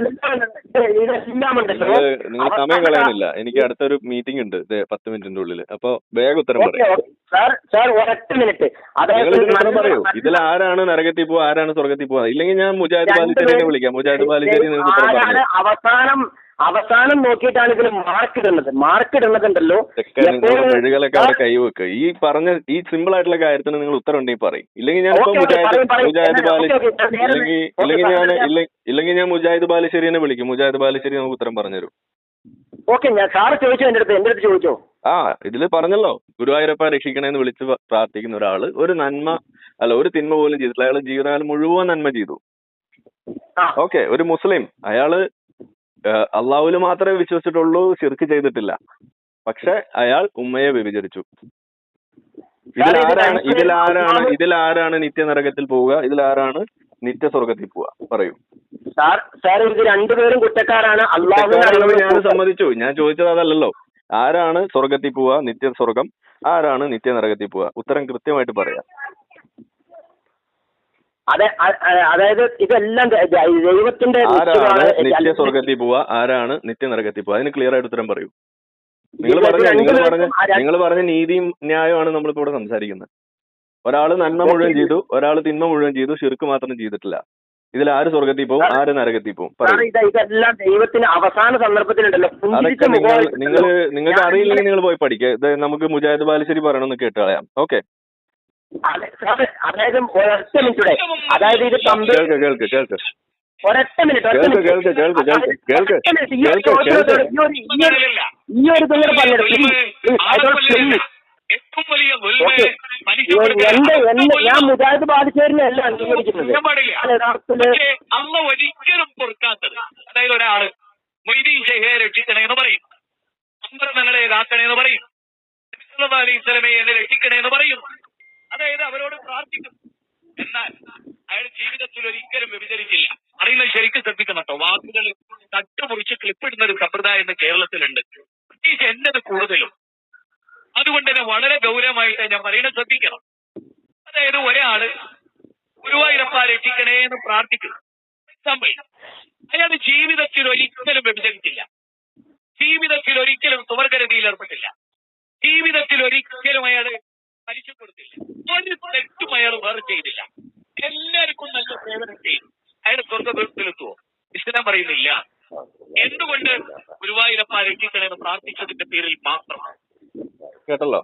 നിങ്ങൾ സമയം കളയാനില്ല എനിക്ക് അടുത്തൊരു മീറ്റിംഗ് ഉണ്ട്. പത്ത് മിനിറ്റിന്റെ ഉള്ളിൽ അപ്പൊ വേഗം ഉത്തരം പറയും. പറയൂ. ഇതിൽ ആരാണ് നരകത്തിൽ പോവുക ആരാണ് സ്വർഗത്തിൽ പോവുക? ഇല്ലെങ്കിൽ ഞാൻ മുജാഹിദ് ബാലിശ്ശേരിനെ വിളിക്കാം. മുജാഹിദ് ബാലിശ്ശേരി നിങ്ങൾക്ക് ഉത്തരം പറയാം അവസാനം അവസാനം നോക്കിയിട്ടാണ് ഇതിന് മാർക്ക് ഇടുന്നത്. മാർക്ക് ഇടുന്നതുണ്ടല്ലോ കൈവെക്കുക ഈ പറഞ്ഞ ഈ സിമ്പിൾ ആയിട്ടുള്ള കാര്യത്തിന് നിങ്ങൾ ഉത്തരം ഉണ്ടെങ്കിൽ പറയും. ഇല്ലെങ്കിൽ ഞാൻ മുജാഹിദ് പറയും, പറയും. മുജാഹിദ് ബാലി ഓക്കേ, ഞാൻ ഇല്ലെങ്കിൽ ഇല്ലെങ്കിൽ ഞാൻ ഇല്ലെങ്കിൽ ഞാൻ മുജാഹിദ് ബാലശ്ശേരിനെ വിളിക്കും. മുജാഹിദ് ബാലശ്ശേരി നമുക്ക് ഉത്തരം പറഞ്ഞുതരും. ഓക്കെ ഞാൻ സാറ് ചോദിച്ചോ എന്റെ അടുത്ത്? എന്റെ അടുത്ത് ചോദിച്ചോ? ആ ഇതിൽ പറഞ്ഞല്ലോ. ഗുരുവായൂരപ്പ രക്ഷിക്കണേന്ന് വിളിച്ച് പ്രാർത്ഥിക്കുന്ന ഒരാൾ ഒരു നന്മ അല്ല ഒരു തിന്മ പോലും ചെയ്തിട്ടില്ല. അയാൾ ജീവിതകാലം മുഴുവൻ നന്മ ചെയ്തു. ഓക്കെ ഒരു മുസ്ലിം. അയാൾ അള്ളാഹുൽ മാത്രമേ വിശ്വസിച്ചിട്ടുള്ളൂ ശിർക്ക് ചെയ്തിട്ടില്ല. പക്ഷെ അയാൾ ഉമ്മയെ വ്യഭിചരിച്ചു. ഇതിലാരാണ് ഇതിലാരാണ് ഇതിലാരാണ് നിത്യനരകത്തിൽ പോവുക? ഇതിലാരാണ് നിത്യസ്വർഗത്തിൽ പോവുക? പറയൂ. സാർ സാർ ഇത് രണ്ടുപേരും കുറ്റക്കാരാണ്. അള്ളാഹു ഞാൻ സമ്മതിച്ചു. ഞാൻ ചോദിച്ചത് അതല്ലല്ലോ. ആരാണ് സ്വർഗത്തിൽ പോവുക? നിത്യ സ്വർഗം ആരാണ് നിത്യനരകത്തിൽ പോവുക? ഉത്തരം കൃത്യമായിട്ട് പറയാം. അതെ അതായത് ഇതെല്ലാം ദൈവത്തിന്റെ ആരാണ്. നിത്യ സ്വർഗത്തിൽ പോവാ ആരാണ് നിത്യനരകത്തിൽ പോവാ അതിന് ക്ലിയർ ആയിട്ട് ഉത്തരം പറയൂ. നിങ്ങൾ പറഞ്ഞ നിങ്ങൾ പറഞ്ഞ നിങ്ങൾ പറഞ്ഞ നീതിയും ന്യായമാണ് നമ്മളിപ്പോ ഇവിടെ സംസാരിക്കുന്നത്. ഒരാൾ നന്മ മുഴുവൻ ചെയ്തു ഒരാൾ തിന്മ മുഴുവൻ ചെയ്തു ശിർക്ക് മാത്രം ചെയ്തിട്ടില്ല. ഇതിൽ ആര് സ്വർഗത്തിൽ പോകും ആര് നരകത്തിൽ പോകും ഇതെല്ലാം ദൈവത്തിന് അവസാന സന്ദർഭത്തിലുണ്ടല്ലോ. അതൊക്കെ നിങ്ങൾ നിങ്ങൾക്ക് അറിയില്ലെങ്കിൽ നിങ്ങൾ പോയി പഠിക്കുക ഇത് നമുക്ക് മുജാഹിദ് ബാലുശ്ശേരി പറയണമെന്ന് കേട്ട് കളയാം. ഓക്കെ. അതായത് ഒരൊറ്റ മിനിറ്റ്. ഇവിടെ അതായത് ഇത് കമ്പനി കേൾക്ക് കേൾക്ക് കേൾക്ക്. ഒരൊറ്റ മിനിറ്റ് കേൾക്ക്, മിനിറ്റ്. കേൾക്ക്, കേൾക്ക്, കേൾക്ക്, കേൾക്ക്, ഈ ഒരു ഇതും. ഏറ്റവും വലിയ. എന്റെ എന്നെ ഞാൻ മുജാഹിദ് ബാധിച്ചവരിലല്ല അല്ല അംഗീകരിക്കുന്നത് അമ്മ ഒരിക്കലും പൊറുക്കാത്തത്. അതായത് ഒരാൾ മൊയ്തീൻ ഷെയ്ഖെ രക്ഷിക്കണേന്ന് പറയും. അമ്പരങ്ങളെ കാക്കണേന്ന് പറയും. നബി അലൈഹി സ്വലമയെ എന്നെ രക്ഷിക്കണേന്ന് പറയും. അതായത് അവരോട് പ്രാർത്ഥിക്കും എന്നാൽ അയാൾ ജീവിതത്തിൽ ഒരിക്കലും വ്യഭിചരിച്ചില്ല. അറിയുന്നത് ശരിക്കും ശ്രദ്ധിക്കണം കേട്ടോ. വാക്കുകൾ തട്ടുമുറിച്ച് ക്ലിപ്പിടുന്ന ഒരു സമ്പ്രദായം ഇന്ന് കേരളത്തിലുണ്ട്. പ്രത്യേകിച്ച് എന്നത് കൂടുതലും. അതുകൊണ്ട് തന്നെ വളരെ ഗൗരവമായിട്ട് ഞാൻ പറയുന്നത് ശ്രദ്ധിക്കണം. അതായത് ഒരാൾ ഗുരുവായൂരപ്പ രക്ഷിക്കണേ എന്ന് പ്രാർത്ഥിക്കുന്നു. എക്സാമ്പിൾ അയാൾ ജീവിതത്തിൽ ഒരിക്കലും വ്യഭിചരിച്ചില്ല. ജീവിതത്തിൽ ഒരിക്കലും സുവർഗരതിയിൽ ഏർപ്പെട്ടില്ല. ജീവിതത്തിൽ ഒരിക്കലും അയാൾ പലിശ കൊടുത്തില്ല ഒരു തെറ്റും അയാൾ വേറെ ചെയ്തില്ല. എല്ലാവർക്കും നല്ല സേവനം ചെയ്തു. അയാൾ സ്വർഗത്തിലെത്തുവോ ഇസ്ലാം പറയുന്നില്ല. എന്തുകൊണ്ട് ഗുരുവായൂരപ്പ രക്ഷിക്കണേ എന്ന് പ്രാർത്ഥിച്ചതിന്റെ പേരിൽ മാത്രം കേട്ടല്ലോ?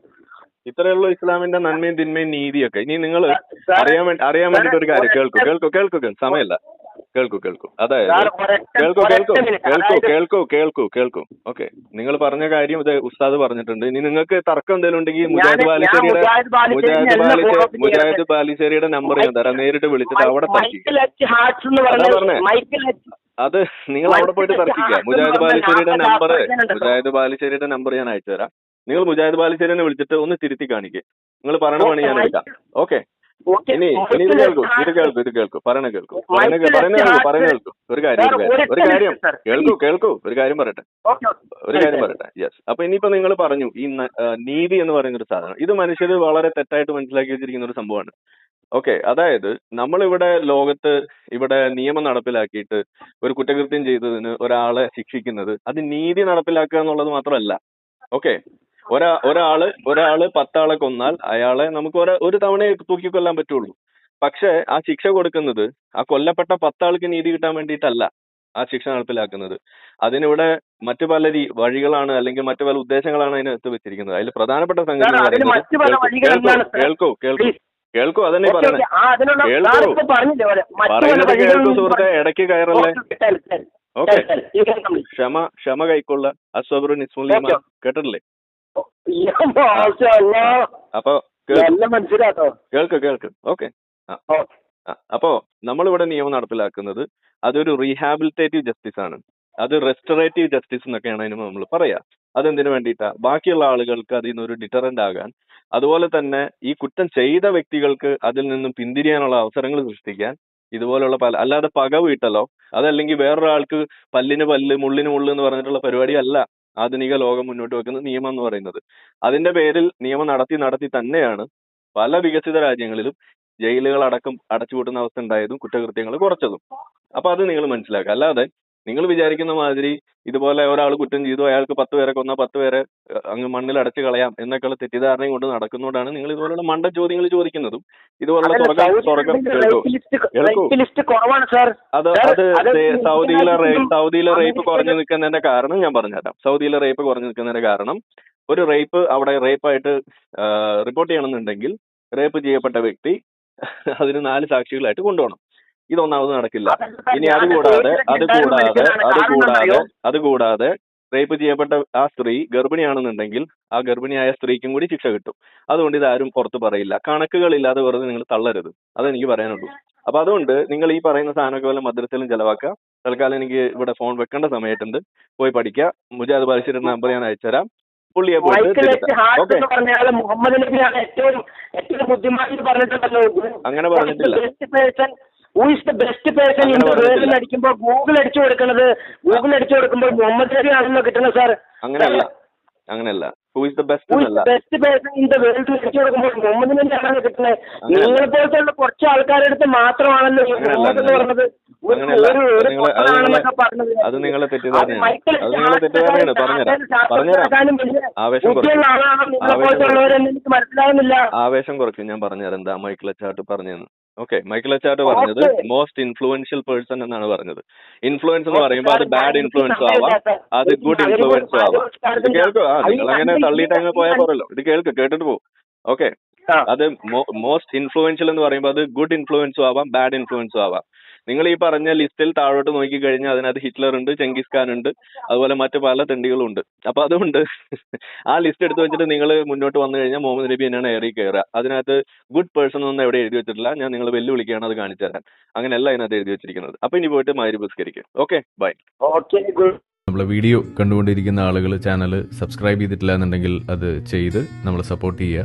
ഇത്രയുള്ള ഇസ്ലാമിന്റെ നന്മയും തിന്മയും നീതിയൊക്കെ. ഇനി നിങ്ങൾ അറിയാൻ വേണ്ടി അറിയാൻ വേണ്ടിട്ട് ഒരു കാര്യം കേൾക്കൂ കേൾക്കൂ കേൾക്കൂ സമയമല്ല. കേൾക്കൂ കേൾക്കൂ. അതായത് കേൾക്കൂ കേൾക്കൂ. കേൾക്കൂ കേൾക്കൂ കേൾക്കൂ കേൾക്കൂ. ഓക്കെ. നിങ്ങൾ പറഞ്ഞ കാര്യം ഇത് ഉസ്താദ് പറഞ്ഞിട്ടുണ്ട്. ഇനി നിങ്ങൾക്ക് തർക്കം എന്തെങ്കിലും ഉണ്ടെങ്കിൽ മുജാഹിദ് ബാലിശ്ശേരിയുടെ മുജാഹിദ് ബാലിശ്ശേരി. മുജാഹിദ് ബാലിശ്ശേരിയുടെ നമ്പർ ഞാൻ തരാം. നേരിട്ട് വിളിച്ചിട്ട് അവിടെ പറഞ്ഞ അത് നിങ്ങൾ അവിടെ പോയിട്ട് തർക്കിക്കുക. മുജാഹിദ് ബാലിശ്ശേരിയുടെ നമ്പർ മുജാഹിദ് ബാലിശ്ശേരിയുടെ നമ്പർ ഞാൻ അയച്ചു തരാം. നിങ്ങൾ മുജാഹിദ് ബാലിശ്ശേരിനെ വിളിച്ചിട്ട് ഒന്ന് തിരുത്തി കാണിക്കുക നിങ്ങൾ പറയണ പണി ഞാൻ എടുക്കാം. ഓക്കെ. ഇനി ഇനി ഇത് കേൾക്കൂ ഇത് കേൾക്കൂ ഇത് കേൾക്കൂ. പറയണ കേൾക്കൂ. പറയണ കേൾക്കൂ പറയുന്ന കേൾക്കൂ ഒരു കാര്യം ഒരു കാര്യം ഒരു കാര്യം കേൾക്കൂ കേൾക്കൂ ഒരു കാര്യം പറയട്ടെ. ഒരു കാര്യം പറയട്ടെ. യെസ് അപ്പൊ ഇനിയിപ്പോ നിങ്ങൾ പറഞ്ഞു ഈ നീതി എന്ന് പറയുന്ന ഒരു സാധനം. ഇത് മനുഷ്യർ വളരെ തെറ്റായിട്ട് മനസ്സിലാക്കി വെച്ചിരിക്കുന്ന ഒരു സംഭവമാണ്. ഓക്കെ അതായത് നമ്മൾ ഇവിടെ ലോകത്ത് ഇവിടെ നിയമം നടപ്പിലാക്കിയിട്ട് ഒരു കുറ്റകൃത്യം ചെയ്തതിന് ഒരാളെ ശിക്ഷിക്കുന്നത് അത് നീതി നടപ്പിലാക്കുക എന്നുള്ളത് മാത്രമല്ല. ഓക്കെ ഒരാ ഒരാൾ ഒരാൾ പത്താളെ കൊന്നാൽ അയാളെ നമുക്ക് ഒരു ഒരു തവണയെ തൂക്കിക്കൊല്ലാൻ പറ്റുള്ളൂ. പക്ഷെ ആ ശിക്ഷ കൊടുക്കുന്നത് ആ കൊല്ലപ്പെട്ട പത്താൾക്ക് നീതി കിട്ടാൻ വേണ്ടിയിട്ടല്ല ആ ശിക്ഷ നടപ്പിലാക്കുന്നത്. അതിനിവിടെ മറ്റു പല രീ വഴികളാണ് അല്ലെങ്കിൽ മറ്റു പല ഉദ്ദേശങ്ങളാണ് അതിനകത്ത് വെച്ചിരിക്കുന്നത്. അതിൽ പ്രധാനപ്പെട്ട സംഗതി കേൾക്കൂ, കേൾക്കൂ, കേൾക്കൂ അതന്നെ പറഞ്ഞത്. കേൾക്കൂ. പറയുന്നത് കേൾക്കൂ സുഹൃത്തെ ഇടയ്ക്ക് കയറല്ലേ? ഓക്കെ ക്ഷമ ക്ഷമ കൈക്കൊള്ള അസ്വബറു നിസ്മുലിമ കേട്ടിട്ടില്ലേ? അപ്പൊ കേൾക്കൂ മനസ്സിലാട്ടോ കേൾക്ക് കേൾക്ക്. ഓക്കെ. അപ്പോ നമ്മളിവിടെ നിയമം നടപ്പിലാക്കുന്നത് അതൊരു റീഹാബിലിറ്റേറ്റീവ് ജസ്റ്റിസ് ആണ്. അത് റെസ്റ്ററേറ്റീവ് ജസ്റ്റിസ് എന്നൊക്കെയാണ് അതിന് നമ്മൾ പറയാ. അതെന്തിനു വേണ്ടിയിട്ടാ? ബാക്കിയുള്ള ആളുകൾക്ക് അതിൽ നിന്നൊരു ഡിറ്ററന്റ് ആകാൻ അതുപോലെ തന്നെ ഈ കുറ്റം ചെയ്ത വ്യക്തികൾക്ക് അതിൽ നിന്നും പിന്തിരിയാനുള്ള അവസരങ്ങൾ സൃഷ്ടിക്കാൻ ഇതുപോലുള്ള പല അല്ലാതെ പക വീട്ടലോ അതല്ലെങ്കിൽ വേറൊരാൾക്ക് പല്ലിന് പല്ല് മുള്ളിന് മുള്ള് എന്ന് പറഞ്ഞിട്ടുള്ള പരിപാടിയല്ല ആധുനിക ലോകം മുന്നോട്ട് വെക്കുന്ന നിയമം എന്ന് പറയുന്നത്. അതിന്റെ പേരിൽ നിയമം നടത്തി നടത്തി തന്നെയാണ് പല വികസിത രാജ്യങ്ങളിലും ജയിലുകൾ അടക്കം അടച്ചുപൂട്ടുന്ന അവസ്ഥ ഉണ്ടായതും കുറ്റകൃത്യങ്ങൾ കുറച്ചതും. അപ്പൊ അത് നിങ്ങൾ മനസ്സിലാക്കുക. അല്ലാതെ നിങ്ങൾ വിചാരിക്കുന്ന മാതിരി ഇതുപോലെ ഒരാൾ കുറ്റം ചെയ്തു അയാൾക്ക് പത്ത് പേരെ കൊന്ന പത്ത് പേരെ അങ്ങ് മണ്ണിൽ അടച്ചു കളയാം എന്നൊക്കെയുള്ള തെറ്റിദ്ധാരണയും കൊണ്ട് നടക്കുന്നതുകൊണ്ടാണ് നിങ്ങൾ ഇതുപോലുള്ള മണ്ട ചോദ്യങ്ങൾ ചോദിക്കുന്നതും. ഇതുപോലുള്ള അത് അത് സൗദിയിലെ റേപ്പ് സൗദിയിലെ റേപ്പ് കുറഞ്ഞു നിൽക്കുന്നതിന്റെ കാരണം ഞാൻ പറഞ്ഞുതരാം. സൗദിയിലെ റേപ്പ് കുറഞ്ഞു നിൽക്കുന്നതിന്റെ കാരണം ഒരു റേപ്പ് അവിടെ റേപ്പായിട്ട് റിപ്പോർട്ട് ചെയ്യണമെന്നുണ്ടെങ്കിൽ റേപ്പ് ചെയ്യപ്പെട്ട വ്യക്തി അതിന് നാല് സാക്ഷികളായിട്ട് കൊണ്ടുപോകണം. ഇതൊന്നാമത് നടക്കില്ല. ഇനി ഞാൻ അതുകൂടാതെ അത് കൂടാതെ അത് കൂടാതെ അത് കൂടാതെ റേപ്പ് ചെയ്യപ്പെട്ട ആ സ്ത്രീ ഗർഭിണിയാണെന്നുണ്ടെങ്കിൽ ആ ഗർഭിണിയായ സ്ത്രീക്കും കൂടി ശിക്ഷ കിട്ടും. അതുകൊണ്ട് ഇതാരും പുറത്ത് പറയില്ല. കണക്കുകളില്ലാതെ വെറുതെ നിങ്ങൾ തള്ളരുത്. അതെനിക്ക് പറയാനുള്ളൂ. അപ്പൊ അതുകൊണ്ട് നിങ്ങൾ ഈ പറയുന്ന സാധനമൊക്കെ വല്ല മദ്രസയിലും ചെലവാക്കുക. തൽക്കാലം എനിക്ക് ഇവിടെ ഫോൺ വെക്കേണ്ട സമയത്തുണ്ട്. പോയി പഠിക്കുക. മുജാദ് ബാലിശ്ശേരി നമ്പർ ഞാൻ അയച്ചുതരാം. പുള്ളിയെ മുഹമ്മദ് നബിയാണ് ഏറ്റവും ഏറ്റവും ബുദ്ധിമാൻ പറഞ്ഞിട്ടുണ്ടല്ലോ. അങ്ങനെ പറഞ്ഞിട്ടില്ല. Who is the best person in the വേൾഡിൽ അടിക്കുമ്പോൾ ഗൂഗിൾ അടിച്ചു കൊടുക്കുന്നത് ഗൂഗിൾ അടിച്ചു കൊടുക്കുമ്പോൾ മുഹമ്മദ് നബി ആണെന്നോ കിട്ടുന്നത് സാർ? അങ്ങനെയല്ല. അങ്ങനെയല്ല. Who is the best best person in the world അടിച്ചു കൊടുക്കുമ്പോൾ മുഹമ്മദ് നബി ആണല്ലോ കിട്ടുന്നത് നിങ്ങളെ പോലത്തെ കുറച്ച് ആൾക്കാരുടെ അടുത്ത് മാത്രമാണല്ലോ ഈ മുഹമ്മദ് എന്ന്. പറഞ്ഞത്. അത് നിങ്ങള്- തെറ്റിദ്ധാരണയാണ്. പറഞ്ഞുതരാം. പറഞ്ഞുതരാം. ആവേശം കുറയ്ക്കും. ആവേശം കുറയ്ക്കും. ഞാൻ പറഞ്ഞുതരാം. എന്താ മൈക്കിൾ അച്ചാട്ട് പറഞ്ഞതെന്ന്. ഓക്കെ മൈക്കിൾ അച്ചാട്ട് പറഞ്ഞത് മോസ്റ്റ് ഇൻഫ്ലുവൻഷ്യൽ പേഴ്സൺ എന്നാണ് പറഞ്ഞത്. ഇൻഫ്ലുവൻസ് എന്ന് പറയുമ്പോൾ അത് ബാഡ് ഇൻഫ്ലുവൻസ് ആവാം അത് ഗുഡ് ഇൻഫ്ലുവൻസ് ആവാം. ഇത് കേൾക്കോ? ആ നിങ്ങൾ അങ്ങനെ തള്ളിയിട്ട് അങ്ങ് പോയാൽ പോരല്ലോ. ഇത് കേൾക്ക് കേട്ടിട്ട് പോകും ഓക്കെ അത് മോസ്റ്റ് ഇൻഫ്ലുവൻഷ്യൽ എന്ന് പറയുമ്പോൾ അത് ഗുഡ് ഇൻഫ്ലുവൻസും ആവാം ബാഡ് ഇൻഫ്ലുവൻസും ആവാം. നിങ്ങൾ ഈ പറഞ്ഞ ലിസ്റ്റിൽ താഴോട്ട് നോക്കി കഴിഞ്ഞാൽ അതിനകത്ത് ഹിറ്റ്ലർ ഉണ്ട് ചെങ്കിസ് ഖാൻ ഉണ്ട് അതുപോലെ മറ്റു പല തെണ്ടികളും ഉണ്ട്. അപ്പൊ അതുകൊണ്ട് ആ ലിസ്റ്റ് എടുത്ത് വെച്ചിട്ട് നിങ്ങൾ മുന്നോട്ട് വന്നു കഴിഞ്ഞാൽ മുഹമ്മദ് നബി തന്നെയാണ് ഏറി കയറുക. അതിനകത്ത് ഗുഡ് പേഴ്സൺ ഒന്നും എവിടെ എഴുതി വെച്ചിട്ടില്ല. ഞാൻ നിങ്ങൾ വെല്ലുവിളിക്കുകയാണ് അത് കാണിച്ചു തരാൻ. അങ്ങനെയല്ല അതിനകത്ത് എഴുതി വെച്ചിരിക്കുന്നത്. അപ്പൊ ഇനി പോയിട്ട് മാരി പുസ്കരിക്കും. Okay bye. Okay good. നമ്മളെ വീഡിയോ കണ്ടുകൊണ്ടിരിക്കുന്ന ആളുകൾ ചാനൽ സബ്സ്ക്രൈബ് ചെയ്തിട്ടില്ല എന്നുണ്ടെങ്കിൽ അത് ചെയ്ത് നമ്മളെ സപ്പോർട്ട് ചെയ്യുക.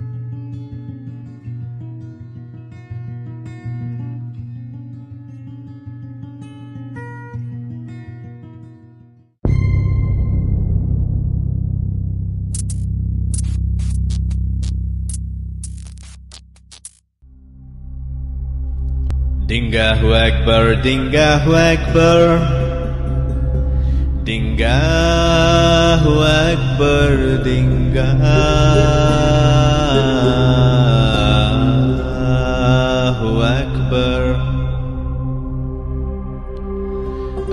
دينجاه أكبر دينجاه أكبر دينجاه أكبر دينجاه أكبر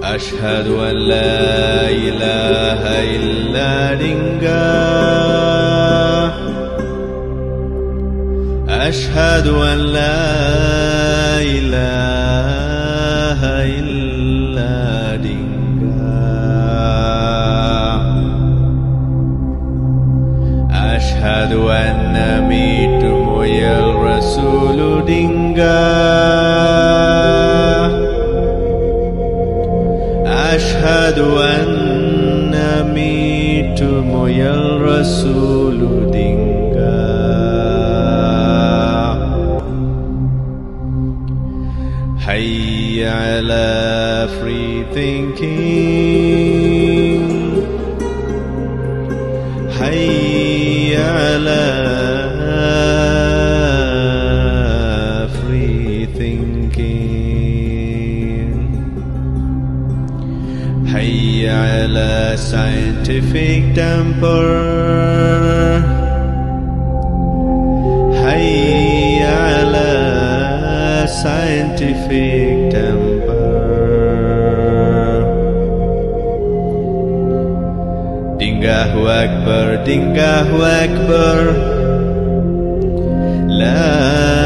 أشهد أن لا إله إلا دينجاه أشهد أن لا إله إلا دنجاه أشهد أن ميتم يا الرسول دنجاه أشهد أن ميتم يا الرسول دنجاه على free thinking حي على free thinking حي على scientific temper حي على scientific Dingahu Akbar, Dingahu Akbar. La